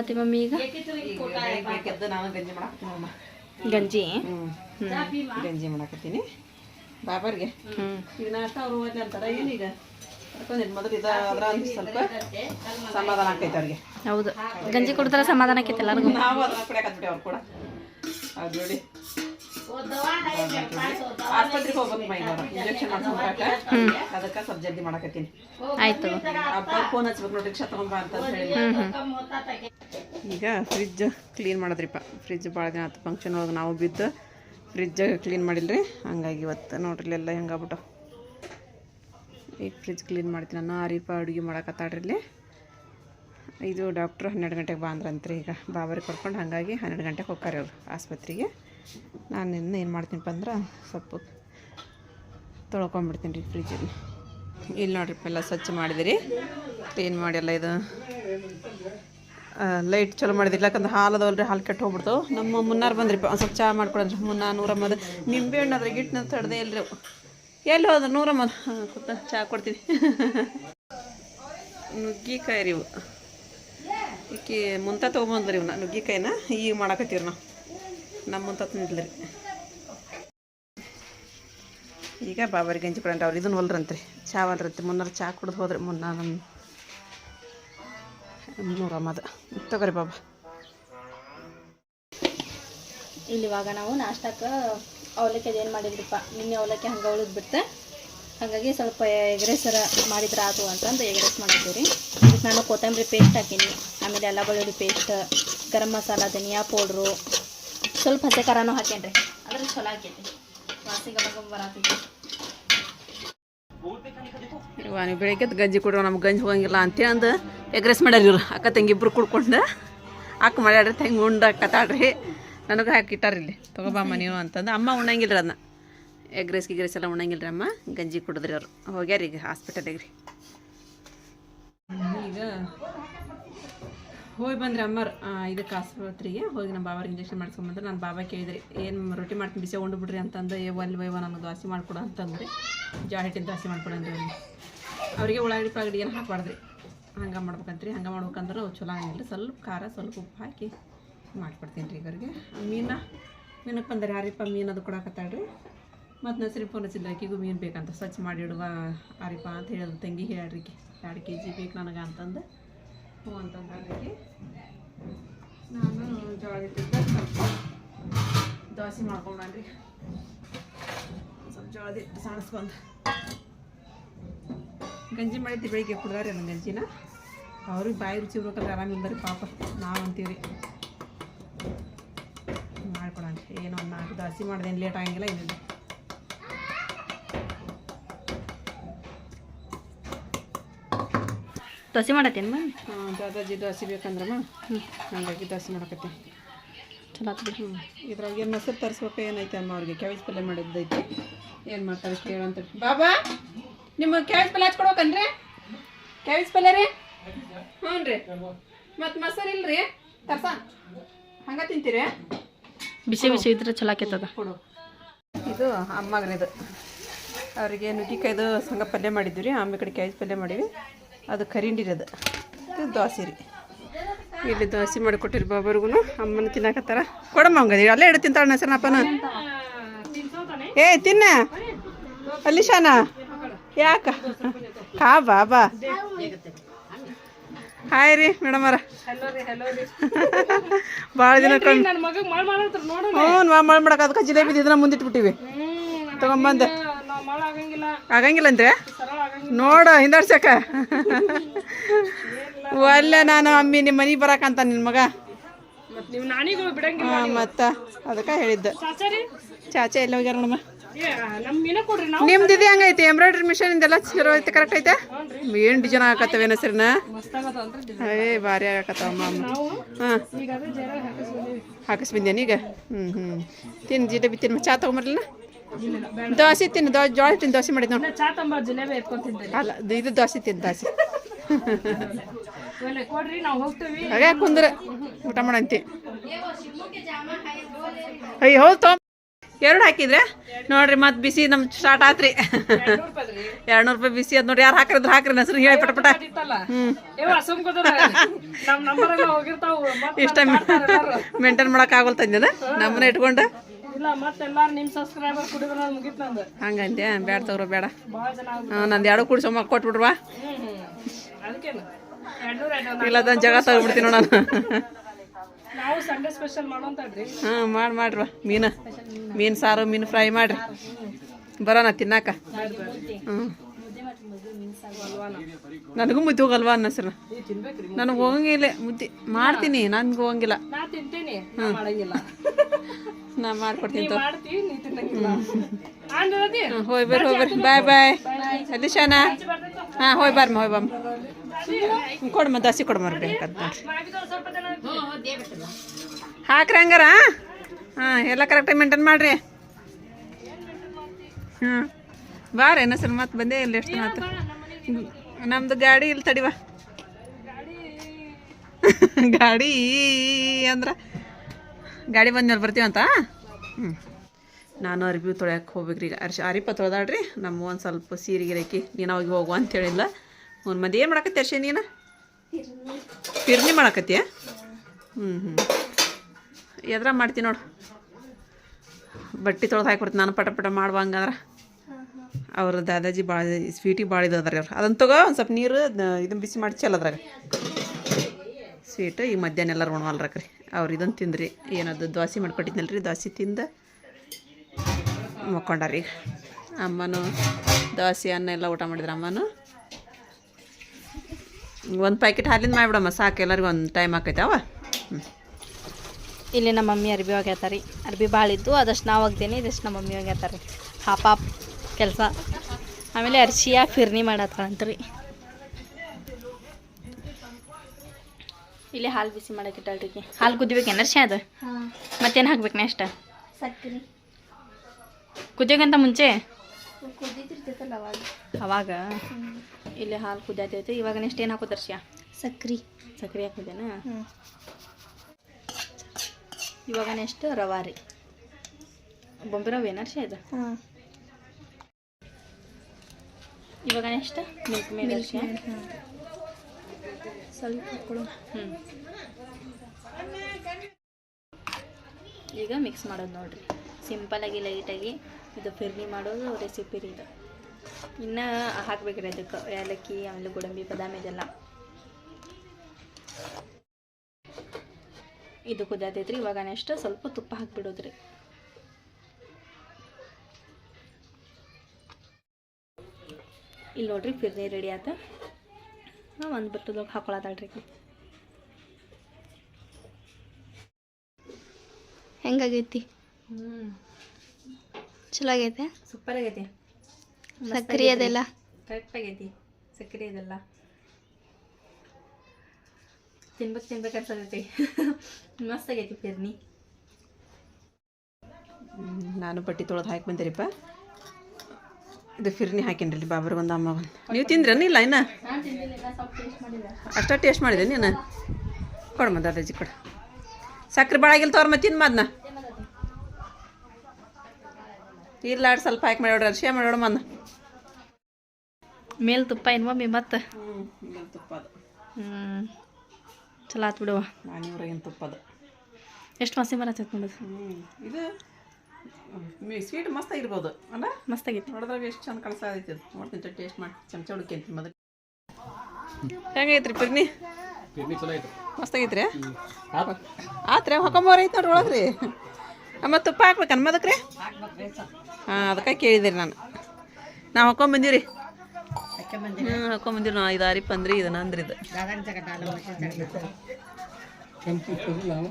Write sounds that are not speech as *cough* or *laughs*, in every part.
ಮಾಡತ್ತಿ mummy ಈಗ? ಗಂಜಿ ಗಂಜಿ? ಹ್ಞೂ ಗಂಜಿ ಮಾಡಾಕತ್ತೀನಿ. ಬಾಬರ್ಗೆ. ಹ್ಞೂ ಈಗ ನಾಷ್ಟ ಅವ್ರು ಓದ್ಲಿ ಅಂತಾರೆ? ಏನೀಗ ಕರ್ಕೊಂಡಿದ್ದು ಮೊದಲು ಒಂದು ಸ್ವಲ್ಪ ಸಮಾಧಾನ ಆಕೈತೆ ಅವ್ರಿಗೆ. ಹೌದು. ಗಂಜಿ ಕುಡಿದ್ರೆ ಸಮಾಧಾನ ಆಕೈತಿ ಎಲ್ಲರಿಗೂ. ನಾವು ಅದನ್ನ ಕುಡಿಯಾಕತ್ಬಿಡಿ ಅವ್ರು ಕೂಡ. ಅದು ನೋಡಿ. ಆಸ್ಪತ್ರೆಗೆ ಹೋಗ್ಬೇಕು ಇಂಜೆಕ್ಷನ್ ಅದಕ್ಕೆ ಸ್ವಲ್ಪ ಜಲ್ದಿ ಮಾಡಕತ್ತೀನಿ. ಆಯ್ತು. ಅಪ್ಪ ಫೋನ್ ಹಚ್ಬೇಕು ನೋಡಿ ರಿಕ್ಷಾ ತಗೊಂಬ ಅಂತ ಹೇಳಿ. ಈಗ ಫ್ರಿಜ್ ಕ್ಲೀನ್ ಮಾಡಿದ್ರಿಪ್ಪ. ಫ್ರಿಜ್ ಭಾಳ ದಿನ ಆಯ್ತು ಫಂಕ್ಷನ್ ಒಳಗೆ ನಾವು ಬಿದ್ದು ಫ್ರಿಜ್ ಕ್ಲೀನ್ ಮಾಡಿಲ್ರಿ. ಹಂಗಾಗಿ ಇವತ್ತು ನೋಡ್ರಿ ಎಲ್ಲ ಹೆಂಗಾಗ್ಬಿಟ್ಟು. ಈಗ ಫ್ರಿಜ್ ಕ್ಲೀನ್ ಮಾಡ್ತೀನಿ. ನಾನು ಆರಿಪ ಅಡುಗೆ ಮಾಡಕತ್ತಾಡ್ರಿ ಇಲ್ಲಿ. ಇದು ಡಾಕ್ಟ್ರು ಹನ್ನೆರಡು ಗಂಟೆಗೆ ಬಾ ಅಂದ್ರಂತ್ರಿ ಈಗ. ಬಾಬರಿಗೆ ಕರ್ಕೊಂಡು ಹಾಗಾಗಿ ಹನ್ನೆರಡು ಗಂಟೆಗೆ ಹೋಗ್ತಾರೆ ಅವರು ಆಸ್ಪತ್ರೆಗೆ. ನಾನು ಇನ್ನು ಏನು ಮಾಡ್ತೀನಪ್ಪ ಅಂದ್ರೆ ಸೊಪ್ಪು ತೊಳ್ಕೊಂಬಿಡ್ತೀನಿ ರೀ ಫ್ರಿಜ್ಜಲ್ಲಿ. ಇಲ್ಲಿ ನೋಡ್ರಿ ಎಲ್ಲ ಸ್ವಚ್ಛ ಮಾಡಿದಿರಿ. ಕ್ಲೀನ್ ಮಾಡಿಲ್ಲ ಇದು. ಲೈಟ್ ಚಲೋ ಮಾಡಿದಿರಿ. ಯಾಕಂದ್ರೆ ಹಾಲು ಅದಾವಲ್ರಿ, ಹಾಲು ಕೆಟ್ಟು ಹೋಗ್ಬಿಡ್ತಾವೆ. ನಮ್ಮ ಮುನ್ನಾರು ಬಂದ್ರಿಪ್ಪ ಸ್ವಲ್ಪ ಚಹಾ ಮಾಡ್ಕೊಡ್ರಿ ಮುನ್ನ ನೂರಮ್ಮದ ನಿಂಬೆ ಹಣ್ಣು ಅದ್ರ ಗಿಟ್ಟಿನ ತಡೆದೇ ಅವು ಎಲ್ಲಿ ಹೋದ್ರೆ ನೂರಮ್ಮ ಹಾಂ ಕೂತ ಚಹಾ ಕೊಡ್ತೀವಿ. ನುಗ್ಗಿಕಾಯಿ ರೀ ಇವು. ಈಕೆ ಮುಂತ ತೊಗೊಂಬಂದ್ರಿ ಇವನ್ನ ನುಗ್ಗಿಕಾಯಿನ. ಈಗ ಮಾಡಾಕತ್ತೀವಿ ನಾವು. ನಮ್ಮ ಮುಂತ ತಿಂದ್ಲಿ ರೀ. ಈಗ ಬಾಬರಿ ಗಂಜಿ ಪ್ರಂಟ್ ಅವ್ರು ಇದನ್ನ ಹೊಲ್ರಂತ್ರಿ. ಚಾ ಹೊಲ್ರಂತ್ರಿ. ಮುನ್ನಾರು ಚಾ ಕುಡ್ದು ಹೋದ್ರಿ ಮುನ್ನ ನಮ್ಮ ನೂರಮ್ಮದ ತಗೋರಿ ಬಾಬಾ. ಇಲ್ಲಿ ಇವಾಗ ನಾವು ನಾಷ್ಟಕ್ಕೆ ಅವಲಕ್ಕಿ ಅದೇನು ಮಾಡಿದ್ರಪ್ಪ. ನಿನ್ನೆ ಅವಲಕ್ಕಿ ಹಂಗೆ ಉಳಿದು ಬಿಡ್ತೆ ಹಾಗಾಗಿ ಸ್ವಲ್ಪ ಎಗ್ರೆಸರ ಮಾಡಿದ್ರೆ ಆತು ಅಂತಂದು ಎಗ್ರೆಸ್ ಮಾಡಿದ್ದೀವಿ ರೀ. ನಾನು ಕೊತ್ತಂಬರಿ ಪೇಸ್ಟ್ ಹಾಕೀನಿ. ಆಮೇಲೆ ಎಲ್ಲ ಬೆಳ್ಳುಳ್ಳಿ ಪೇಸ್ಟ್ ಗರಂ ಮಸಾಲ, ಧನಿಯಾ ಪೌಡ್ರು ಸ್ವಲ್ಪ ಹಸಿ ಖಾರನೂ ಹಾಕೇನ್ರಿ ಅದ್ರ ಚಲೋ ಹಾಕೈತಿ ವಾಸಿ ಗಮ ಬರತೈತಿ. ಇವ ನೀವು ಬೆಳಿಗ್ಗೆ ಗಂಜಿ ಕೊಡ್ರಿ, ನಮ್ಗೆ ಗಂಜಿ ಹೋಗಂಗಿಲ್ಲ ಅಂತೇಳಿ ಅಂದು ಎಗ್ರೆಸ್ ಮಾಡ್ಯಾರ ಇವ್ರು. ಅಕ್ಕ ತಂಗಿ ಇಬ್ರು ಕುಡ್ಕೊಂಡು ಅಕ್ಕ ಮಾಡ್ಯಾಡ್ರಿ ತಂಗಿ ಉಂಡ ಕತಾಡ್ರಿ ನನಗೆ ಹಾಕಿಟ್ಟಾರ ಇಲ್ಲಿ. ತಗೋಬಮ್ಮ ನೀವು ಅಂತಂದು. ಅಮ್ಮ ಉಣ್ಣಂಗಿಲ್ಲ ಅದನ್ನ ಎಗ್ರೆಸ್ ಗಿಗ್ರೆಸ್ ಎಲ್ಲ ಉಣ್ಣಂಗಿಲ್ಲ ಅಮ್ಮ. ಗಂಜಿ ಕುಡಿದ್ರಿ ಅವ್ರು. ಹೋಗ್ಯಾರ ಈಗ ಹಾಸ್ಪಿಟಲಿಗೆ ರೀ. ಈಗ ಹೋಗಿ ಬಂದ್ರೆ ಅಮ್ಮರು ಇದಕ್ಕೆ ಆಸ್ಪತ್ರೆಗೆ ಹೋಗಿ ನಮ್ಮ ಬಾಬಾರಿಗೆ ಇಂಜೆಕ್ಷನ್ ಮಾಡ್ಸ್ಕೊಂಬಂದ್ರೆ ನಾನು ಬಾಬಾ ಕೇಳಿದ್ರಿ, ಏನು ರೊಟ್ಟಿ ಮಾಡ್ತೀನಿ, ಬಿಸಿ ಉಂಡು ಬಿಡ್ರಿ ಅಂತಂದು, ಏ, ಒಲ್ ವೈವ ನನಗೆ ದೋಸೆ ಮಾಡಿಕೊಡು ಅಂತಂದ್ರಿ ಜೋಳ ಹಿಟ್ಟಿನ ದೋಸೆ ಮಾಡ್ಕೊಡಂದ್ರಿ ಅವ್ರಿಗೆ ಅವರಿಗೆ ಉಳ್ಳಾಗಡ್ಡಿ ಪಾಗಡಿ ಏನು ಹಾಕ್ಬಾರ್ದ್ರಿ? ಹಂಗೆ ಮಾಡ್ಬೇಕಂತ್ರಿ, ಹಂಗೆ ಮಾಡ್ಬೇಕಂದ್ರೆ ಚಲೋ ಆಗಿಲ್ಲ ಸ್ವಲ್ಪ ಖಾರ, ಸ್ವಲ್ಪ ಉಪ್ಪು ಹಾಕಿ ಮಾಡ್ಕೊಡ್ತೀನಿ ರೀ ಈಗ ಅವ್ರಿಗೆ ಮೀನ ಮೀನಕ್ಕೆ ಬಂದರೆ ಯಾರಿಪ್ಪ ಮೀನು ಅದು ಕೊಡಕತ್ತಾಳ್ರಿ. ಮತ್ತು ನಸರಿ ಫೋನ್ ಹಚ್ಚಿಲ್ಲ ಆಕಿಗೂ ಮೀನು ಬೇಕಂತ, ಸ್ವಚ್ಛ ಮಾಡಿ ಇಡುವ ಆರಿಪ ಅಂತ ಹೇಳಿದ್ರು, ತಂಗಿ ಹೇಳ್ರಿ ಎರಡು ಕೆ ಜಿ ಬೇಕು ನನಗೆ ಅಂತಂದು. ಹ್ಞೂ ಅಂತ ಹಾಗಾಗಿ ನಾನು ಜೋಳ ಹಿಟ್ಟಿಂದ ದೋಸೆ ಮಾಡ್ಕೊಂಡ್ರಿ ಸ್ವಲ್ಪ ಜೋಳದ ಹಿಟ್ಟು ಸಾಣಿಸ್ಕೊಂಡು ಗಂಜಿ ಮಾಡಿದ್ದು ಬೆಳಿಗ್ಗೆ ಕುಡ್ದಾರೆ ನನ್ನ ಗಂಜಿನ. ಅವ್ರಿಗೆ ಬಾಯಿ ರುಚಿ ಬರ್ಬೇಕಂದ್ರೆ ರೀ ಪಾಪ ನಾವು ಅಂತೀವಿ ಮಾಡ್ಕೊಡೋಣ ಏನೋ ಒಂದು ನಾಲ್ಕು ದೋಸೆ ಮಾಡ್ದೇನು ಲೇಟ್ ಆಗಂಗಿಲ್ಲ ಏನಿಲ್ಲ ದೋಸೆ ಮಾಡತ್ತೇನು ಮಮ್ಮಿ ಹಾಂ ದಾದಾಜಿ ದೋಸೆ ಬೇಕಂದ್ರಮ್ಮ. ಹಾಗಾಗಿ ದೋಸೆ ಮಾಡಕತ್ತೀನಿ. ಚಲೋ ಹ್ಞೂ ಇದ್ರಾಗ ಏನು ಮೊಸರು ತರಿಸ್ಬೇಕು ಏನೈತೆ ಅಮ್ಮ ಅವ್ರಿಗೆ? ಕ್ಯಾಬೇಜ್ ಪಲ್ಯ ಮಾಡಿದ್ದೈತಿ. ಏನು ಮಾಡ್ತಾರೆ ಕೇಳಂತ ಬಾಬಾ ನಿಮ್ಮ ಕ್ಯಾಬೇಜ್ ಪಲ್ಯ ಹಚ್ಕೊಡ್ಬೇಕನ್ರಿ ಕ್ಯಾಬೇಜ್ ಪಲ್ಯ ರೀ? ಹ್ಞೂ ರೀ. ಮತ್ತು ಮೊಸರು ಇಲ್ರಿ? ತರ್ಸ. ಹಂಗೆ ತಿಂತೀರಿ? ಬಿಸಿ ಬಿಸಿ ಇದ್ರೆ ಚಲೋ ಆಕೈತದ. ಇದು ಅಮ್ಮಗ್ರಿದು ಅವರಿಗೆ ನುಗ್ಗಿಕಾಯ್ದು ಸಂಗ ಪಲ್ಯ ಮಾಡಿದ್ವಿ ರೀ ಆಮೇಲೆ ಕಡೆ ಕ್ಯಾಬೇಜ್ ಪಲ್ಯ ಮಾಡೀವಿ. ಅದು ಕರಿಂಡಿರೋದು. ಇದು ದೋಸೆ ರೀ. ಇಲ್ಲಿ ದೋಸೆ ಮಾಡಿಕೊಟ್ಟಿರಿ ಬಾಬರ್ಗು ಅಮ್ಮನ ತಿನ್ನಕತ್ತಾರ. ಕೊಡಮ್ಮ ಹಂಗದಿ ಅಲ್ಲೇ ಇಡು ತಿಂತಾಳ ಸಣ್ಣಪ್ಪನ ಏ ತಿನ್ನ. ಅಲ್ಲಿ ಶಾನ ಯಾಕ? ಕಾ ಬಾ ಹಾಯ್ ರೀ ಮೇಡಮರ ಭಾಳ ದಿನ ಹ್ಞೂ ಮಾ ಮಳೆ ಮಾಡಕ್ಕೆ ಅದಕ್ಕೆ ಜಿಲೇಬಿ ಇದನ್ನ ಮುಂದಿಟ್ಬಿಟ್ಟಿವಿ. ತಗೊಂಬಂದೆ. ಆಗಂಗಿಲ್ಲ. ಅಂದ್ರೆ? ನೋಡ ಹಿಂದಾಡ್ಸಕ ಒಲ್ಲೆ ನಾನು ಅಮ್ಮಿ ನಿಮ್ಮ ಮನೆಗೆ ಬರಕಂತ ನಿನ್ ಮಗ. ನೀವು ಅದಕ್ಕ ಬಿಡಂಗಿಲ್ಲ ಹಾಂ ಮತ್ತು ಅದಕ್ಕೆ ಹೇಳಿದ್ದು. ಚಾಚೆ ಎಲ್ಲ ಹೋಗ್ಯಾರ ನಮ್ಮ ನಿಮ್ದು ಇದೆ ಹಂಗೈತಿ ಎಂಬ್ರಾಯ್ಡ್ರಿ ಮಿಷನ್ ಇಂದೆಲ್ಲ ಚಲೋ ಐತೆ ಕರೆಕ್ಟ್ ಐತೆ? ಏನು ಡಿಸೈನ್ ಆಗತ್ತವೇನ ಹೆಸರಿನ ಏ ಭಾರಿ ಆಗಕತ್ತವಮ್ಮ. ಅಮ್ಮ ಹಾಂ. ಈಗ ಅದೇ ಜರ ಹಾಕಿಸ್ಕೊಂಡೀವಿ ಹಾಕಿಸ್ ಬಂದೇನಿ ಈಗ ಹ್ಞೂ ಹ್ಞೂ ತಿನ್ನು ಜಿಲೇಬಿ ತಿನ್ನು ಚಾ ತೊಗೊಂಬರಲಿಲ್ಲ ದೋಸೆ ತಿನ್ನು ದೋ ಜೋಳ ತಿನ್ನು ದೋಸೆ ಮಾಡಿದ್ ನೋಡಿ. ಚಾ ತಂಬ ಜಿಲೇಬಿ ಅಲ್ಲ ಇದು- ದೋಸೆ ತಿನ್ನು ದೋಸೆ. ಹಾಗೆ ಕುಂದ್ರ ಊಟ ಮಾಡಂತಿ. ಅಯ್ಯೋ ಹೌದು ತೊ. ಎರಡು ಹಾಕಿದ್ರೆ? ನೋಡ್ರಿ ಮತ್ತೆ ಬಿಸಿ ನಮ್ ಸ್ಟಾರ್ಟ್ ಆತ್ರಿ. ಎರಡ್ನೂರು ರೂಪಾಯಿ ಬಿಸಿ ಅದ್ ನೋಡ್ರಿ ಯಾರು ಹಾಕಿದ್ರೆ ಹಾಕ್ರಿ ಹೆಸರು ಹೇಳಿ ಪಟ ಪಟ. *laughs* ಇಷ್ಟ ಮೇಂಟೈನ್ *laughs* ಮಾಡಕ್ ಆಗಲ್ತಂದ ನಮ್ಮನ್ನ ಇಟ್ಕೊಂಡು? ಇಲ್ಲ ಮತ್ತೆಲ್ಲಾರು ನಿಮ್ ಸಬ್ಸ್ಕ್ರೈಬರ್ ಕುಡಿದ್ರ ನಾನು ಮುಗಿತ್ ನಂದು. ಹಂಗಂತೆ ಬೇಡ ತಗೋ ಬೇಡ. ಭಾಳ ಜನ ಆಗ್ಬಿಟ್ಟು ಹಾ, ನಂದು ಎರಡು ಕುಡಿಸೋ ಸೊಮ್ಮ ಕೊಟ್ಬಿಡ್ವಾ ಅದಕ್ಕೇನು? ಎರಡ್ನೂರ ಇಲ್ಲ ಅದನ್ನ ಜಗ ತಗೊಬಿಡ್ತೀನಿ ನೋಡ ನಾವು ಸಂಡೇ ಸ್ಪೆಷಲ್ ಮಾಡೋಂತಡ್ರಿ ಹಾ ಮಾಡಿ ಮಾಡ್ರಿ ಮೀನು ಮೀನು ಸಾರು ಮೀನು ಫ್ರೈ ಮಾಡ್ರಿ. ಬರೋಣ ತಿನ್ನಾಕ. ಹ್ಞೂ ನನಗೂ ಮುದ್ದೆ ಹೋಗಲ್ವಾ ಅನ್ನ ಸರ್? ನನಗೆ ಹೋಗಂಗಿಲ್ಲ ಮುದ್ದೆ ಮಾಡ್ತೀನಿ ನನ್ಗೆ ಹೋಗಂಗಿಲ್ಲ. ನಾ ಮಾಡ್ಕೊಡ್ತೀನಿ ಹೋಯ್ ಬರ್ರಿ ಹೋಯ್ ಬರ್ರಿ. ಬಾಯ್ ಬಾಯ್ ಅಲ್ಲಿ ಶಾನ ಹಾಂ ಹೋಯ್ ಬರ್ಮ ಹೋಯ್ ಬಮ್ಮ ಕೊಡಮ್ಮ ದಸಿ ಕೊಡಮ್ಮ ಬೇಕಂತ ನೋಡ್ರಿ. ಸ್ವಲ್ಪ ಜನ ಹಾಕ್ರಿ ಹಂಗಾರ ಹಾಂ? ಎಲ್ಲ ಕರೆಕ್ಟಾಗಿ ಮೇಂಟೈನ್ ಮಾಡ್ರಿ. ಹ್ಞೂ ಬಾರ ಸರ್ ಮತ್ತೆ ಬಂದೇ ಇಲ್ಲ ಎಷ್ಟು ಮಾತು. ನಮ್ದು ಗಾಡಿ ಇಲ್ಲಿ ತಡಿವ *laughs* ಗಾಡಿ ಅಂದ್ರ ಗಾಡಿ ಬಂದ್ಮೇಲೆ ಬರ್ತೀವಂತ ಹ್ಞೂ ನಾನು ಅರ್ಬಿ ತೊಳ್ಯಾಕೆ ಹೋಗ್ಬೇಕ್ರಿ. ಈಗ ಅರ್ಶಿ, ಅರಿಪ ತೊಳ್ದಾಡ್ರಿ ನಮ್ಮ ಒಂದು ಸ್ವಲ್ಪ ಸೀರೆ ಗಿರಾಕಿ ನೀನು ಅವಾಗ ಹೋಗುವ ಅಂತ ಹೇಳಿಲ್ಲ ಒಂದು ಮಂದಿ ಏನು ಮಾಡಕತ್ತಿ ಅರ್ಶಿ ನೀನು? ಪಿರ್ನಿ ಮಾಡಕತ್ತೀಯ ಹ್ಞೂ ಹ್ಞೂ ಎದ್ರ ಮಾಡ್ತೀನಿ ನೋಡು. ಬಟ್ಟೆ ತೊಳೆದು ಹಾಕ್ಬಿಡ್ತೀನಿ ನಾನು ಪಟ ಪಟ ಮಾಡುವ ಹಂಗಂದ್ರೆ. ಅವ್ರ ದಾದಾಜಿ ಭಾಳ ಸ್ವೀಟಿಗೆ ಭಾಳ ಇದು ಅದಾರ ಅವ್ರು. ಅದನ್ನು ತಗೋ ಒಂದು ಸ್ವಲ್ಪ ನೀರು ಇದನ್ನು ಬಿಸಿ ಮಾಡಿ ಚೆಲ್ಲ ಅದ್ರಾಗ. ಸ್ವೀಟ್ ಈ ಮಧ್ಯಾಹ್ನ ಎಲ್ಲರೂ ಉಣವಲ್ರಕ್ರಿ ಅವ್ರು ಇದನ್ನು ತಿಂದ್ರಿ. ಏನದು ದೋಸೆ ಮಾಡ್ಕೊಟ್ಟಿದ್ನಲ್ರಿ? ದೋಸೆ ತಿಂದು ಮಕ್ಕೊಂಡಾರ ಈಗ. ಅಮ್ಮನು ದೋಸೆ ಅನ್ನ ಎಲ್ಲ ಊಟ ಮಾಡಿದ್ರೆ ಅಮ್ಮನು. ಒಂದು ಪ್ಯಾಕೆಟ್ ಹಾಲಿಂದ ಮಾಡಿಬಿಡಮ್ಮ, ಸಾಕು, ಎಲ್ಲರಿಗೂ ಒಂದು ಟೈಮ್ ಅವ ಹ್ಞೂ ಇಲ್ಲಿ ನಮ್ಮ ಮಮ್ಮಿ ಅರ್ಬಿ ಹೋಗ್ಯಾತಾರಿ ಅರ್ಬಿ ಭಾಳ ಇದ್ದು, ಅದಷ್ಟು ನಾವು ಒಗ್ದೇನೆ, ಇದಷ್ಟು ನಮ್ಮ ಮಮ್ಮಿ ಒಗ್ಯಾತಾರ ರೀ ಹಾಪ್ ಹಾಪ್ ಕೆಲಸ. ಆಮೇಲೆ ಅರ್ಶಿಯ ಫಿರ್ನಿ ಮಾಡತ್ತಂತ್ರಿ ಇಲ್ಲಿ ಹಾಲು ಬಿಸಿ ಮಾಡಕ್ಕೆ ಹಾಲು ಕುದಿಬೇಕು ಅರ್ಶಿ ಅದು? ಮತ್ತೇನು ಹಾಕ್ಬೇಕು ನೆಕ್ಸ್ಟ್ ಸಕ್ಕರೆ ಕುದಿಯೋಕ್ಕಿಂತ ಮುಂಚೆ? ಕುದಿತಿರ್ತೈತಲ್ಲ ಅವಾಗ. ಅವಾಗ? ಇಲ್ಲಿ ಹಾಲು ಕುದಿಯತೈತೆ. ಇವಾಗ ನೆಕ್ಸ್ಟ್ ಏನು ಹಾಕೋದು ಅರ್ಶಿಯ ಸಕ್ರೆ. ಸಕ್ಕರೆ ಹಾಕೋದೇನಾ ಇವಾಗ ನೆಕ್ಸ್ಟ್ ರವಾ ರೀ ಬೊಂಬೆ ರವೆ ಏನು ಅದು ಇವಾಗ ನೆಕ್ಸ್ಟ್ ಮಿಲ್ಕ್ ಮೇಡ್ ಸ್ವಲ್ಪ ಈಗ ಮಿಕ್ಸ್ ಮಾಡೋದು ನೋಡ್ರಿ. ಸಿಂಪಲಾಗಿ ಲೈಟಾಗಿ ಇದು ಫಿರ್ನಿ ಮಾಡೋದು ರೆಸಿಪಿ ರೀ ಇದು. ಇನ್ನು ಹಾಕ್ಬೇಕ್ರಿ ಅದಕ್ಕೆ. ಏಲಕ್ಕಿ, ಆಮೇಲೆ ಗೋಡಂಬಿ, ಬಾದಾಮಿ ಇದೆಲ್ಲ. ಇದು ಕುದಿಯತೈತ್ರಿ. ಇವಾಗ ನೆಕ್ಸ್ಟ್ ಸ್ವಲ್ಪ ತುಪ್ಪ ಹಾಕ್ಬಿಡೋದ್ರಿ. ಇಲ್ಲಿ ನೋಡ್ರಿ ಫಿರ್ನಿ ರೆಡಿ ಆತ. ಒಂದು ಬಟ್ಟದಾಗ ಹಾಕೊಳ್ಳೋದಲ್ರಿ. ಹೆಂಗಾಗೈತಿ? ಚಲೋ ಆಗೈತೆ ಸೂಪರ್ ಆಗೈತಿ ಸಕ್ಕರೆ ಅದೆಲ್ಲ? ಕರೆಕ್ಟ್ ಆಗೈತಿ. ಸಕ್ಕರೆ ಇದೆಲ್ಲ ತಿನ್ಬೇಕು ತಿನ್ಬೇಕು ಅನ್ಸತೈತಿ. *laughs* ಮಸ್ತ್ ಆಗೈತಿ ಫಿರ್ನಿ ನಾನು ಬಟ್ಟೆ ತೊಳೆದು ಹಾಕಿ ಬಂದಿರಿಪ್ಪ. ಇದು ಫಿರ್ನಿ ಹಾಕೇನ್ರಿ ಬಾಬರ್ ಒಂದು ಅಮ್ಮ ಒಂದು. ನೀವು ತಿಂದ್ರೇನು ಇಲ್ಲ ಇನ್ನ ಅಷ್ಟ ಟೇಸ್ಟ್ ಮಾಡಿದೆ ನೀನು? ಕೊಡಮ್ಮ ದಾದಾಜಿ ಕೊಡು. ಸಕ್ಕರೆ ಬಾಳಾಗಿಲ್ಲ ತೋರ್ ಮತ್ತೆ ತಿನ್ ಮಾದ್ನ ಇಲ್ಲ ಆಡ್ ಸ್ವಲ್ಪ ಹಾಕಿ ಮಾಡೋಡ್ರಿ ಅರ್ಶಿಯ ಮಾಡೋಡ ಮಾದ್ನ ಮೇಲ್ ತುಪ್ಪ ಏನು ಮಮ್ಮಿ ಮತ್ತೆ? ಹ್ಞೂ ತುಪ್ಪ ಅದು. ಹ್ಞೂ ಚಲೋ ಆತ್ ಬಿಡುವ ನಾನಿವ್ರಾಗಿನ ತುಪ್ಪ ಅದು. ಎಷ್ಟು ಮಸಿ ಮರ ನೋಡೋದು ಹ್ಞೂ ಇದು ಸ್ವೀಟ್ ಮಸ್ತ್ ಆಗಿರ್ಬೋದು. ಅಲ್ಲ ಮಸ್ತ್ ಆಗಿತ್ತು. ನೋಡಿದ್ರಾಗ ಎಷ್ಟು ಚಂದ ಆಗೈತಿ ಅದು ನೋಡ್ತೀನಿ ಟೇಸ್ಟ್ ಮಾಡಿ ಚಮಚ ಹುಡುಕಿ ಮೊದಲು. ಹೆಂಗೈತ್ರಿ ಪಿರ್ನಿ? ಮಸ್ತ್ ಆಗೈತ್ರಿ? ಆತ್ರಿ ಹೊಕೊಂಬೋರ್ ಐತಿ ನೋಡ್ರಿ ಒಳಗ್ರಿ. ಮತ್ತು ತುಪ್ಪ ಹಾಕ್ಬೇಕು ಅನ್ಮದಕ್ರಿ ಹಾ ಅದಕ್ಕೆ ಕೇಳಿದಿರಿ ನಾನು. ನಾವು ಹಾಕೊಂಬಂದಿವ್ರಿ ಹ್ಞೂ ಹಾಕೊಂಬಂದಿರಿ ನಾವು ಇದು ಅರಿಪ್ ಅಂದ್ರಿ ಇದನ್ನ ಅಂದ್ರಿ ಇದು. ಹಾಂ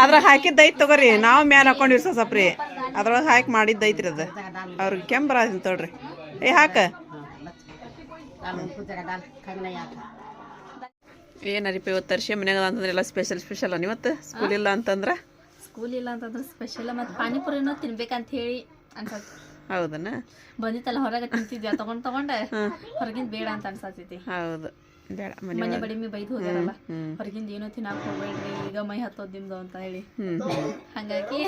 ಅದ್ರಾಗ ಹಾಕಿದ್ದೈತ್ ತಗೋರಿ. ನಾವು ಮ್ಯಾಲ ಹಾಕೊಂಡಿವಿ ಸಪ್ರಿ ಅದ್ರೊಳಗೆ ಹಾಕಿ ಮಾಡಿದ್ದೈತ್ರಿ ಅದು ಅವ್ರಿಗೆ ಕೆಂಬ್ರ ತೋಡ್ರಿ ಏ ಹಾಕ. ಏನರಿಪ ಇವತ್ತು ತರ್ಷಿ ಮನ್ಯಾಗ ಅಂತಂದ್ರೆ ಎಲ್ಲ ಸ್ಪೆಷಲ್ ಸ್ಪೆಷಲ್ ಇವತ್ತು ಸ್ಕೂಲ್ ಇಲ್ಲ ಅಂತಂದ್ರೆ? ಸ್ಕೂಲ್ ಇಲ್ಲ ಅಂತಂದ್ರೆ ಸ್ಪೆಷಲ್ ಮತ್ತು ಪಾನಿಪುರಿನೂ ತಿನ್ಬೇಕಂತ ಹೇಳಿ ಅನ್ಸತ್ತೆ ಹೌದನ? ಬಂದಿತ್ತಲ್ಲ ಹೊರಗೆ ತಿಂತಿದ್ವಿ ತಗೊಂಡ್ ತಗೊಂಡೆ. ಹೊರಗಿಂದ ಬೇಡ ಅಂತ ಅನ್ಸತ್ತೈತಿ ಹೌದು. ಬೇಡ ಮನೆ ಬಡಿಮೆ ಬೈದು ಹೋಗ್ಯಾರಲ್ಲ ಹೊರಗಿಂದ ಏನೋ ತಿನ್ನಾಕ ಹೋಗ್ಬೇಡ್ರಿ ಈಗ ಮೈ ಹತ್ತೋದ್ ನಿಮ್ದು ಅಂತ ಹೇಳಿ. ಹಂಗಾಗಿ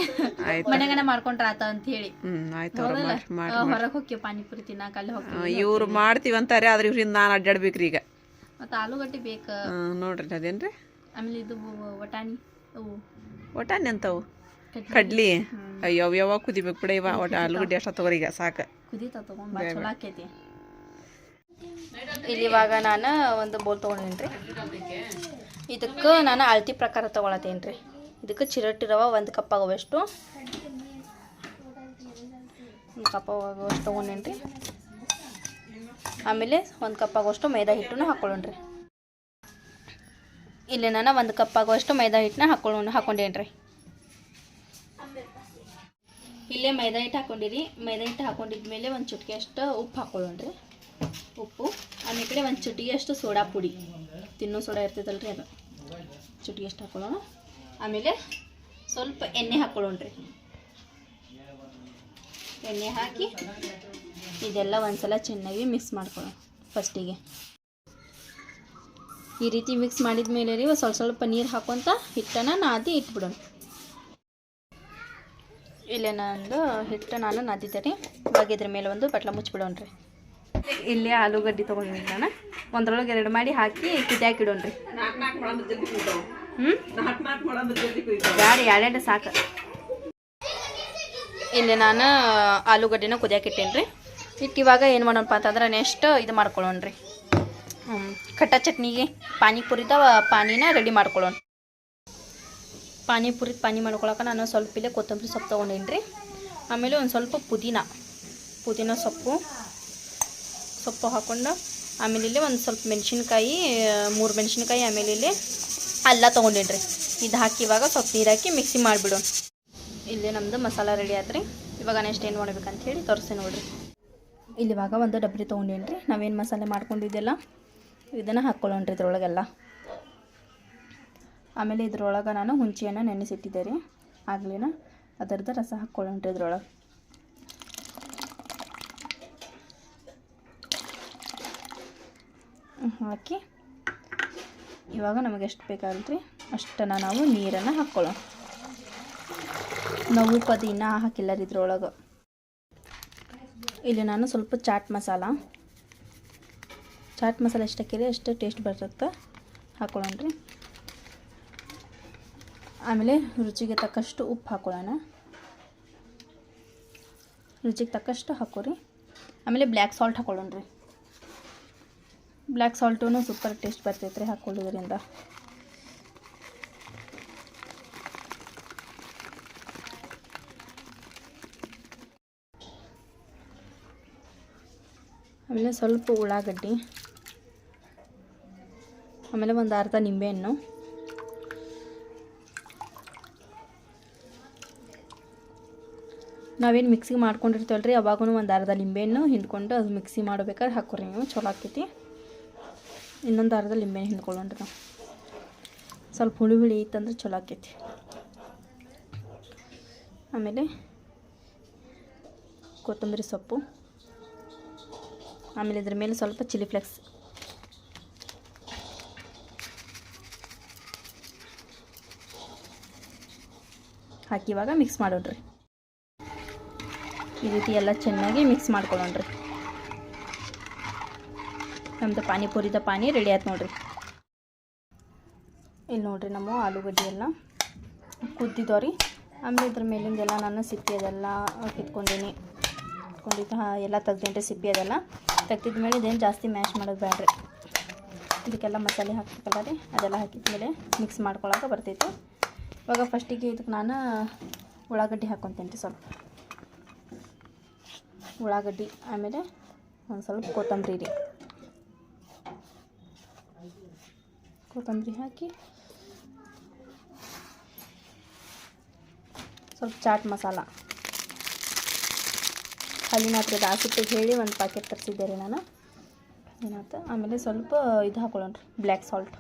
ಮನೆಗನ ಮಾಡ್ಕೊಂಡ್ರ ಆತ ಅಂತ ಹೇಳಿ. ಹೊರಗ್ ಹೋಗ್ತೀವಿ ಪಾನಿಪುರಿ ತಿನ್ನಾಕ ಅಲ್ಲಿ ಹೋಗ್ತೀವಿ ಇವ್ರು ಮಾಡ್ತೀವಿ ಅಂತಾರೆ ಆದ್ರೆ ಇವ್ರಿಂದ ನಾನು ಅಡ್ಡಾಡ್ಬೇಕ್ರಿ ಈಗ. ಮತ್ತೆ ಆಲೂಗಡ್ಡೆ ಬೇಕ? ನೋಡ್ರಿ ಅದೇನ್ರಿ? ಆಮೇಲೆ ಇದು ವಟಾಣಿ ಅವು. ವಟಾಣಿ ಅಂತವು. ಕಡ್ಲಿ. ಅಯ್ಯೋ ಯಾವಾಗ ಕುದಿಬೇಕು ಬಿಡ ಇವ ಒಟ್ಟ ಆಲೂಗಡ್ಡೆ ಅಷ್ಟ ತಗೋರಿ ಈಗ ಸಾಕು. ಕುದೀತಾ ತಗೊಂಡ್ ಬಾ ಚಲೋ ಆಕೈತಿ. ಇಲ್ಲಿ ಇವಾಗ ನಾನು ಒಂದು ಬೋಲ್ ತೊಗೊಂಡೇನ್ರಿ. ಇದಕ್ಕೆ ನಾನು ಅಳತಿ ಪ್ರಕಾರ ತೊಗೊಳತ್ತೇನ್ರಿ. ಇದಕ್ಕೆ ಚಿರಟಿ ರವೆ ಒಂದು ಕಪ್ ಆಗುವಷ್ಟು. ಒಂದು ಕಪ್ ಆಗುವಷ್ಟು ತೊಗೊಂಡೇನ್ರಿ. ಆಮೇಲೆ ಒಂದು ಕಪ್ ಆಗುವಷ್ಟು ಮೈದಾ ಹಿಟ್ಟನ್ನು ಹಾಕೊಳ್ಳೋಣ್ರಿ. ಇಲ್ಲಿ ನಾನು ಒಂದು ಕಪ್ ಆಗುವಷ್ಟು ಮೈದಾ ಹಿಟ್ಟನ್ನ ಹಾಕೊಳ್ಳೋಣ ಹಾಕೊಂಡೇನ್ರಿ. ಇಲ್ಲೇ ಮೈದಾ ಹಿಟ್ಟು ಹಾಕೊಂಡಿರಿ. ಮೈದಾ ಹಿಟ್ಟು ಹಾಕೊಂಡಿದ್ಮೇಲೆ ಒಂದು ಚುಟ್ಕೆ ಅಷ್ಟು ಉಪ್ಪು ಹಾಕೊಳ್ಳೋಣ್ರಿ. ಉಪ್ಪು. ಆಮೇಲೆ ಕಡೆ ಒಂದು ಚುಟಿಯಷ್ಟು ಸೋಡಾ ಪುಡಿ. ತಿನ್ನೋ ಸೋಡಾ ಇರ್ತೈತಲ್ರಿ ಅದು. ಚುಟಿಯಷ್ಟು ಹಾಕೊಳ್ಳೋಣ. ಆಮೇಲೆ ಸ್ವಲ್ಪ ಎಣ್ಣೆ ಹಾಕೊಳ್ಳೋಣ್ರಿ ಎಣ್ಣೆ ಹಾಕಿ ಇದೆಲ್ಲ ಒಂದ್ಸಲ ಚೆನ್ನಾಗಿ ಮಿಕ್ಸ್ ಮಾಡ್ಕೊಳ್ಳೋಣ ಫಸ್ಟಿಗೆ. ಈ ರೀತಿ ಮಿಕ್ಸ್ ಮಾಡಿದ ಮೇಲೆ ರೀ ಸ್ವಲ್ಪ ಸ್ವಲ್ಪ ನೀರು ಹಾಕೊತ ಹಿಟ್ಟನ್ನು ನಾದಿ ಇಟ್ಬಿಡೋಣ. ಇಲ್ಲೇ ನಂದು ಹಿಟ್ಟು ನಾನು ನಾದಿದ್ದೆ ರೀ. ಇವಾಗ ಮೇಲೆ ಒಂದು ಬಟ್ಲ ಮುಚ್ಚಿಬಿಡೋಣ್ರಿ ಇಲ್ಲೇ ಆಲೂಗಡ್ಡೆ ತೊಗೊಂಡಿನಿ ನಾನು. ಒಂದ್ರೊಳಗೆ ಎರಡು ಮಾಡಿ ಹಾಕಿ ಕುದಿಯಾಕಿಡೋಣ್ರಿ ಹ್ಞೂ ಬ್ಯಾಡ ಎರಡೆರಡು ಸಾಕು. ಇಲ್ಲಿ ನಾನು ಆಲೂಗಡ್ಡೆನ ಕುದಿಯಾಕಿಟ್ಟೇನ್ರಿ ರೀ ಇಟ್ಟು ಇವಾಗ ಏನು ಮಾಡೋಣಪ್ಪ ಅಂತಂದ್ರೆ ನೆಕ್ಸ್ಟ್ ಇದು ಮಾಡ್ಕೊಳ್ಳೋಣ್ರಿ ಖಟ್ಟ ಚಟ್ನಿಗೆ ಪಾನಿಪುರಿದ ಪಾನಿನ ರೆಡಿ ಮಾಡ್ಕೊಳ್ಳೋಣ ಪಾನಿಪುರಿ ಪಾನಿ ಮಾಡ್ಕೊಳಕ್ಕೆ ನಾನು ಸ್ವಲ್ಪ ಇಲ್ಲೇ ಕೊತ್ತಂಬರಿ ಸೊಪ್ಪು ತೊಗೊಂಡೇನ್ರಿ. ಆಮೇಲೆ ಒಂದು ಸ್ವಲ್ಪ ಪುದೀನ. ಪುದೀನ ಸೊಪ್ಪು. ಸೊಪ್ಪು ಹಾಕ್ಕೊಂಡು ಆಮೇಲೆ ಇಲ್ಲಿ ಒಂದು ಸ್ವಲ್ಪ ಮೆಣಸಿನ್ಕಾಯಿ ಮೂರು ಮೆಣಸಿನ್ಕಾಯಿ ಆಮೇಲೆ ಇಲ್ಲಿ ಅಲ್ಲ ತೊಗೊಂಡಿನಿ ರೀ ಇದು ಹಾಕಿ ಇವಾಗ ಸ್ವಲ್ಪ ನೀರು ಹಾಕಿ ಮಿಕ್ಸಿ ಮಾಡಿಬಿಡೋಣ ಇಲ್ಲಿ ನಮ್ಮದು ಮಸಾಲ ರೆಡಿ ಆತ್ರಿ. ಇವಾಗ ನೆಕ್ಸ್ಟ್ ಏನು ಮಾಡ್ಬೇಕಂತ ಹೇಳಿ ತೋರಿಸಿ ನೋಡ್ರಿ. ಇಲ್ಲಿ ಇವಾಗ ಒಂದು ಡಬ್ರಿ ತೊಗೊಂಡೇನಿ ರೀ ನಾವೇನು ಮಸಾಲೆ ಮಾಡ್ಕೊಂಡಿದ್ದೆಲ್ಲ, ಇದನ್ನು ಹಾಕ್ಕೊಳ್ಳೋಣ್ರಿ ಇದ್ರೊಳಗೆಲ್ಲ. ಆಮೇಲೆ ಇದ್ರೊಳಗೆ ನಾನು ಹುಂಚಿಯನ್ನು ನೆನೆಸಿಟ್ಟಿದ್ದೆ ರೀ ಆಗ್ಲಿನ ಅದರದ್ದು ರಸ ಹಾಕ್ಕೊಳ್ಳೋಣ್ರಿ ಇದ್ರೊಳಗೆ. ಹಾಕಿ. ಇವಾಗ ನಮಗೆ ಎಷ್ಟು ಬೇಕಾಗಲ್ರಿ? ಅಷ್ಟನ್ನು ನಾವು ನೀರನ್ನು ಹಾಕ್ಕೊಳ್ಳೋಣ ನಾವು ಉಪ್ಪು ಇನ್ನೂ ಹಾಕಿಲ್ಲ ಇದ್ರೊಳಗೆ. ಇಲ್ಲಿ ನಾನು ಸ್ವಲ್ಪ ಚಾಟ್ ಮಸಾಲ. ಚಾಟ್ ಮಸಾಲ ಎಷ್ಟು ಹಾಕಿರಿ, ಅಷ್ಟು ಟೇಸ್ಟ್ ಬರ್ತದೆ. ಹಾಕ್ಕೊಳ್ಳೋಣ ರೀ ಆಮೇಲೆ ರುಚಿಗೆ ತಕ್ಕಷ್ಟು ಉಪ್ಪು ಹಾಕೊಳ್ಳೋಣ. ರುಚಿಗೆ ತಕ್ಕಷ್ಟು ಹಾಕೋರಿ. ಆಮೇಲೆ ಬ್ಲ್ಯಾಕ್ ಸಾಲ್ಟ್ ಹಾಕೊಳ್ಳೋಣ್ರಿ. ಬ್ಲ್ಯಾಕ್ ಸಾಲ್ಟೂ ಸೂಪರ್ ಟೇಸ್ಟ್ ಬರ್ತೈತೆ ರೀ ಹಾಕ್ಕೊಳ್ಳೋದ್ರಿಂದ ಆಮೇಲೆ ಸ್ವಲ್ಪ ಉಳ್ಳಾಗಡ್ಡಿ. ಆಮೇಲೆ ಒಂದು ಅರ್ಧ ನಿಂಬೆಹಣ್ಣು. ನಾವೇನು ಮಿಕ್ಸಿಗೆ ಮಾಡ್ಕೊಂಡಿರ್ತೀವಲ್ಲ ರೀ ಅವಾಗೂ ಒಂದು ಅರ್ಧ ಲಿಂಬೆಹಣ್ಣು ಹಿಂದ್ಕೊಂಡು ಅದು ಮಿಕ್ಸಿ ಮಾಡ್ಬೇಕಾದ್ರೆ ಹಾಕೋರಿ ನೀವು, ಚಲೋ ಆಕೈತಿ. ಇನ್ನೊಂದು ಅರ್ಧ ಲಿಂಬೆಹಣ್ಣು ಹಿಂಡ್ಕೊಳ್ಳೋಣ್ರಿ ನಾವು ಸ್ವಲ್ಪ ಹುಳಿ ಹುಳಿ ಇತ್ತಂದ್ರೆ ಚಲೋ ಆಕೈತಿ. ಆಮೇಲೆ ಕೊತ್ತಂಬರಿ ಸೊಪ್ಪು. ಆಮೇಲೆ ಇದ್ರ ಮೇಲೆ ಸ್ವಲ್ಪ ಚಿಲ್ಲಿ ಫ್ಲೆಕ್ಸ್. ಹಾಕಿ ಇವಾಗ ಮಿಕ್ಸ್ ಮಾಡೋಣ್ರಿ. ಈ ರೀತಿ ಎಲ್ಲ ಚೆನ್ನಾಗಿ ಮಿಕ್ಸ್ ಮಾಡ್ಕೊಳ್ಳೋಣ್ರಿ. ನಮ್ದು ಪಾನಿಪುರಿದ ಪಾನಿ ರೆಡಿ ಆಯ್ತು ನೋಡಿರಿ. ಇಲ್ಲಿ ನೋಡಿರಿ ನಮ್ಮ ಆಲೂಗಡ್ಡೆ ಎಲ್ಲ ಕುದ್ದಿದ್ದವ್ರಿ ಆಮೇಲೆ ಇದ್ರ ಮೇಲಿಂದೆಲ್ಲ ನಾನು ಸಿಪ್ಪಿ ಅದೆಲ್ಲ ಕಿತ್ಕೊಂಡೀನಿ. ಕಿತ್ಕೊಂಡಿದ್ದು ಎಲ್ಲ ತೆಗ್ದೇನ್ರಿ ಸಿಪ್ಪಿ ಅದೆಲ್ಲ. ತೆಗ್ದಿದ ಮೇಲೆ ಇದೇನು ಜಾಸ್ತಿ ಮ್ಯಾಶ್ ಮಾಡೋದು ಬೇಡ್ರಿ ಇದಕ್ಕೆಲ್ಲ ಮಸಾಲೆ ಹಾಕ್ಬೇಕಲ್ಲ ರೀ, ಅದೆಲ್ಲ ಹಾಕಿದ ಮೇಲೆ ಮಿಕ್ಸ್ ಮಾಡ್ಕೊಳಕ್ಕೆ ಬರ್ತೈತೆ. ಇವಾಗ ಫಸ್ಟಿಗೆ ಇದಕ್ಕೆ ನಾನು ಉಳ್ಳಾಗಡ್ಡಿ ಹಾಕ್ಕೊತೀನಿ ರೀ ಸ್ವಲ್ಪ. ಉಳ್ಳಾಗಡ್ಡಿ, ಆಮೇಲೆ ಒಂದು ಸ್ವಲ್ಪ ಕೊತ್ತಂಬರಿ ರೀ. ಕೊತ್ತಂಬರಿ ಹಾಕಿ ಸ್ವಲ್ಪ ಚಾಟ್ ಮಸಾಲ. ಅಲ್ಲಿನ ಹತ್ರದ ಆಸಿಟ್ಟಿಗೆ ಹೇಳಿ ಒಂದು ಪ್ಯಾಕೆಟ್ ತರಿಸಿದ್ದೆ ರೀ ನಾನು. ಏನಾಯ್ತು? ಆಮೇಲೆ ಸ್ವಲ್ಪ ಇದು ಹಾಕೊಳ್ಳೋಣ ರೀ ಬ್ಲ್ಯಾಕ್ ಸಾಲ್ಟ್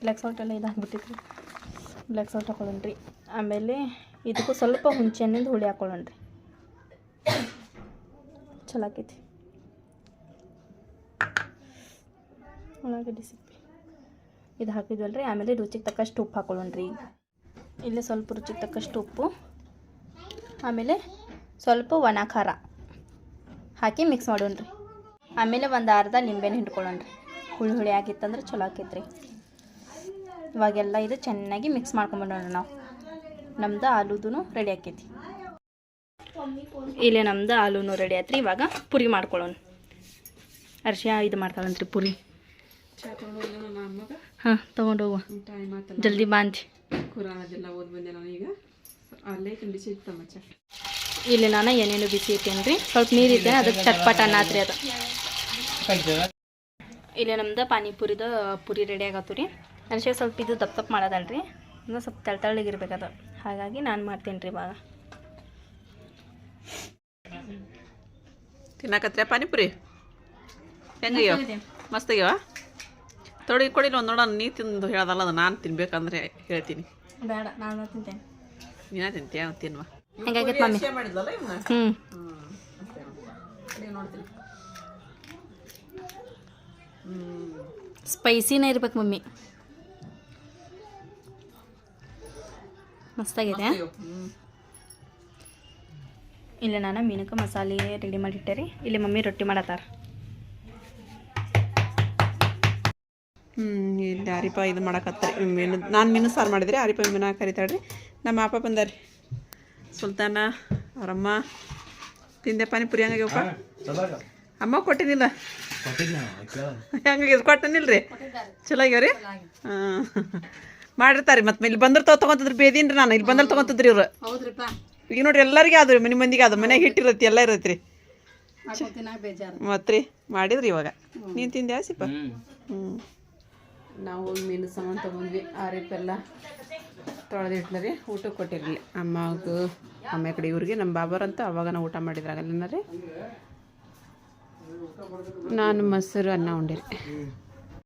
ಬ್ಲ್ಯಾಕ್ ಸಾಲ್ಟ್ ಎಲ್ಲ ಇದು ರೀ. ಬ್ಲ್ಯಾಕ್ ಸಾಲ್ಟ್ ಹಾಕೊಳ್ಳೋಣ ರೀ. ಆಮೇಲೆ ಇದಕ್ಕೂ ಸ್ವಲ್ಪ ಹುಂಚೆ ಹಣ್ಣಿಂದ ಹುಳಿ ಹಾಕೊಳ್ಳೋಣ ರೀ. ಚಲೋ ಆಕೈತಿ. ಸಿಪ್ಪೆ ಇದು ರೀ ಆಮೇಲೆ ರುಚಿಗೆ ತಕ್ಕಷ್ಟು ಉಪ್ಪು ಹಾಕೊಳ್ಳೋಣ ರೀ ಇಲ್ಲೇ ಸ್ವಲ್ಪ ರುಚಿಗೆ ತಕ್ಕಷ್ಟು ಉಪ್ಪು. ಆಮೇಲೆ ಸ್ವಲ್ಪ ಒಣ ಖಾರ ಹಾಕಿ ಮಿಕ್ಸ್ ಮಾಡೋಣ್ರಿ. ಆಮೇಲೆ ಒಂದು ಅರ್ಧ ನಿಂಬೆನ ಹಿಂಡ್ಕೊಳ್ಳೋಣ ರೀ ಹುಳಿ ಹುಳಿ ಆಗಿತ್ತಂದ್ರೆ ಚಲೋ ಆಕೈತ್ರಿ. ಇವಾಗೆಲ್ಲ ಇದು ಚೆನ್ನಾಗಿ ಮಿಕ್ಸ್ ಮಾಡ್ಕೊಂಬಿಡೋಣ ನಾವು. ನಮ್ದು ಆಲೂದು ರೆಡಿ ಆಕೈತಿ. ಇಲ್ಲೇ ನಮ್ದು ಆಲೂನು ರೆಡಿ ಆಯ್ತ್ರಿ ಇವಾಗ ಪುರಿ ಮಾಡ್ಕೊಳ್ಳೋಣ. ಅರ್ಶಿಯ ಇದು ಮಾಡ್ತಾಳಂತ್ರಿ ಪುರಿ ಚಾ ತೊಗೊಂಡು ನನ್ನ ಅಮ್ಮಗೆ ಹಾಂ ತೊಗೊಂಡೋಗುವ ಆತಲ್ಲ. ಜಲ್ದಿ ಬಾಂಧಿ ಇಲ್ಲಿ ನಾನು ಏನೇನು ಬಿಸಿ ಇಟ್ಟೇನ್ರಿ ರೀ ಸ್ವಲ್ಪ ನೀರು ಇಟ್ಟೇನೆ ಅದಕ್ಕೆ ಚಟ್ಪಟ ಅನ್ನತ್ರಿ ಅದು. ಇಲ್ಲಿ ನಮ್ದು ಪಾನಿಪುರಿದ ಪುರಿ ರೆಡಿ ಆಗತ್ತು ರೀ. ನನಗೆ ಸ್ವಲ್ಪ ಇದು ದಪ್ಪ ದಪ್ಪ ಮಾಡೋದಲ್ರಿ. ಇನ್ನೂ ಸ್ವಲ್ಪ ತಳ ತಳ್ಳಗಿರ್ಬೇಕದು. ಹಾಗಾಗಿ ನಾನು ಮಾಡ್ತೀನಿ ರೀ ಇವಾಗ. ತಿನ್ನಕತ್ರೆ ಪಾನಿಪುರಿ? ಹೆಂಗಯ್ಯೋ ಮಸ್ತ್ ಆಗ್ಯಾವ ತೊಡಿ ಕೊಡಿ ಒಂದು ನೋಡೋಣ. ನೀ ತಿಂದು ಹೇಳೋದಲ್ಲ ಅದು ನಾನು ತಿನ್ಬೇಕಂದ್ರೆ ಹೇಳ್ತೀನಿ. ಬೇಡ ನಾನು ತಿಂತೇನೆ. ನೀನ ತಿಂತೀಯ? ತಿನ್ವ. ಹೆಂಗಾಗೈತೆ ಮಮ್ಮಿ. ಹ್ಞೂ ನೋಡ್ತೀನಿ ಸ್ಪೈಸಿನೇ ಇರ್ಬೇಕು ಮಮ್ಮಿ. ಮಸ್ತಾಗಿದೆ. ಇಲ್ಲ ನಾನು ಮೀನಕ್ಕೆ ಮಸಾಲೆ ರೆಡಿ ಮಾಡಿಟ್ಟೆ ರೀ ಇಲ್ಲಿ ಮಮ್ಮಿ ರೊಟ್ಟಿ ಮಾಡತ್ತಾರ. ಇಲ್ಲಿ ಹರಿಪ ಇದು ಮಾಡಕತ್ತಾರೆ. ಮೀನು ನಾನು ಮೀನು ಸಾರು ಮಾಡಿದ್ರಿ ಹರಿಪ ಮೀನು ಕರಿತಾಳ್ರಿ. ನಮ್ಮ ಅಪ್ಪ ಬಂದಾರಿ ಸುಲ್ತಾನ ಅವರಮ್ಮ ತಿಂದೆ ಪಾನಿಪುರಿ ಹಂಗಾಗ್ಯಪ್ಪ ಅಮ್ಮ ಕೊಟ್ಟಿನಿಲ್ಲ ಕೊಟ್ಟಿಲ್ಲ ಕೊಟ್ಟನಿಲ್ರಿ? ಚಲೋ ರೀ ಹಾಂ ಮಾಡಿರ್ತಾರೆ ಮತ್ತೆ ಇಲ್ಲಿ ಬಂದ್ರೆ ತಗೋ ತೊಗೊಂತಿದ್ರು ಬೇದಿನ್ರಿ ನಾನು. ಇಲ್ಲಿ ಬಂದ್ರೆ ತೊಗೊಂತಿದ್ರಿ ಇವರು. ಹೌದ್ರಿಪ್ಪ. ಈಗ ನೋಡ್ರಿ ಎಲ್ಲರಿಗೆ ಆದ್ರಿ ಮನೆ ಮಂದಿಗೆ ಅದು ಮನೆಗೆ ಹಿಟ್ಟಿರುತ್ತೆ ಎಲ್ಲ ಇರತ್ತೆ ರೀ ಮತ್ತೆ ರೀ ಮಾಡಿದ್ರಿ ಇವಾಗ. ನೀನು ತಿಂದೆ ಆಸಿಪ್ಪ ಹ್ಞೂ ನಾವು ಮೀನು ಸಾಮಾನು ತೊಗೊಂಡ್ವಿ ಆರಿಪೆಲ್ಲ ತೊಳೆದಿಟ್ಲ ರೀ ಊಟಕ್ಕೆ ಕೊಟ್ಟಿರಲಿ. ಅಮ್ಮಗೂ ಅಮ್ಮ ಕಡೆ ಇವ್ರಿಗೆ ನಮ್ಮ ಬಾಬರಂತೂ ನಾವು ಊಟ ಮಾಡಿದ್ರಾಗಲ್ಲ ರೀ ನಾನು ಮೊಸರು, ಅನ್ನ ಉಂಡಿರಿ